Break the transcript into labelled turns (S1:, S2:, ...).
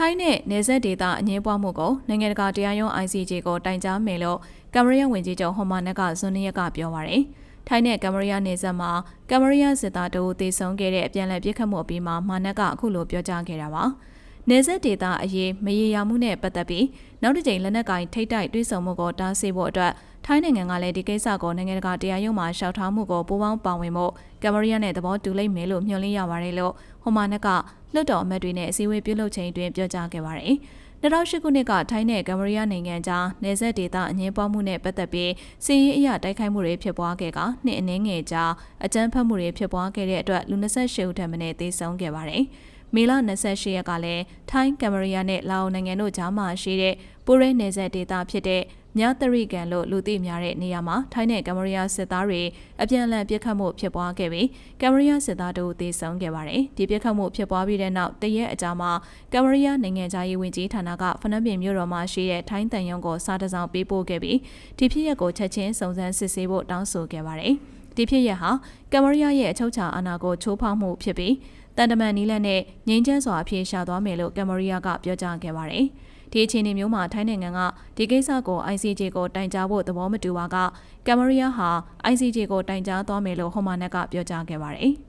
S1: ထိုင်းနဲ့နယ်စပ်ဒေသအငင်းပွားမှုကိုနိုင်ငံတကာတရားရုံး ICJ ကိုတိုင်ကြားမယ်လို့ကမ်မရီးယားဝန်ကြီးချုပ်ဟွန်မာနက်ကဇွန်နရက်ကပြောပါရယ်ထိုင်းနဲ့ကမ်မရီးယားနယ်စပ်မှာကမ်မရီးယားစစ်သားတို့တေဆုံးခဲ့တဲ့အပြန်အလှန်ပြစ်ခတ်မှုအပြီးမှာမာနက်ကအခုလိုပြောကြားခဲ့တာပါ နယ်စပ်ဒေသအရေးမရေရာမှုနဲ့ပတ်သက်ပြီးနောက်တစ်ကြိမ်လက်နက်ကင်ထိတ်တိုက်တွေးဆုံမှုကိုတားဆီးဖို့အတွက်ထိုင်းနိုင်ငံကလည်းဒီကိစ္စကိုနိုင်ငံတကာတရားရုံးမှာရှောက်ထားမှုကိုပူးပေါင်းပါဝင်ဖို့ကမ်မရီးယားနဲ့သဘောတူလိုက်မယ်လို့မျှော်လင့်ရပါတယ်လို့ဟွန်မာနက်ကလွှတ်တော်အမတ်တွေနဲ့အစည်းအဝေးပြုလုပ်ချိန်တွင်ပြောကြားခဲ့ပါတယ်။2008ခုနှစ်ကထိုင်းနဲ့ကမ်မရီးယားနိုင်ငံကြားနယ်စပ်ဒေသအငင်းပွားမှုနဲ့ပတ်သက်ပြီးစီးရင်အရတိုက်ခိုက်မှုတွေဖြစ်ပွားခဲ့ကနှစ်အနည်းငယ်ကြာအကြမ်းဖက်မှုတွေဖြစ်ပွားခဲ့တဲ့အတွက်လူ28ဦးထပ်မံသေဆုံးခဲ့ပါတယ်။ မေလ28ရက်ကလည်းထိုင်းကမ်မရီးယားနဲ့လာအိုနိုင်ငံတို့ကြားမှာရှိတဲ့ပိုရဲနယ်စပ်ဒေသဖြစ်တဲ့မြသရိကန်လို့လူသိများတဲ့နေရာမှာထိုင်းနဲ့ကမ်မရီးယားစစ်သားတွေအပြန်အလှန်ပစ်ခတ်မှုဖြစ်ပွားခဲ့ပြီးကမ်မရီးယားစစ်သားတို့သေဆုံးခဲ့ပါတယ်။ဒီပစ်ခတ်မှုဖြစ်ပွားပြီးတဲ့နောက်တရက်အကြာမှာကမ်မရီးယားနိုင်ငံသားရေးဝန်ကြီးဌာနကဖနက်ပြင်မြို့တော်မှာရှိတဲ့ထိုင်းတန်ယုံကိုစားတစောင်းပေးပို့ခဲ့ပြီးဒီဖြစ်ရပ်ကိုချက်ချင်းစုံစမ်းစစ်ဆေးဖို့တောင်းဆိုခဲ့ပါတယ်။ ဒီဖြစ်ရပ်ဟာကမ်မရီးယားရဲ့အချုပ်ချာအာဏာကိုချိုးဖောက်မှုဖြစ်ပြီးတန်တမန်နီးလက်နဲ့ငြိမ်းချမ်းစွာအပြေရှာသွားမယ်လို့ကမ်မရီးယားကပြောကြားခဲ့ပါတယ်။ဒီအခြေအနေမျိုးမှာထိုင်းနိုင်ငံကဒီကိစ္စကို ICJ ကိုတိုင်ကြားဖို့သဘောမတူပါကကမ်မရီးယားဟာ ICJ ကိုတိုင်ကြားသွားမယ်လို့ဟိုမာနက်ကပြောကြားခဲ့ပါတယ်။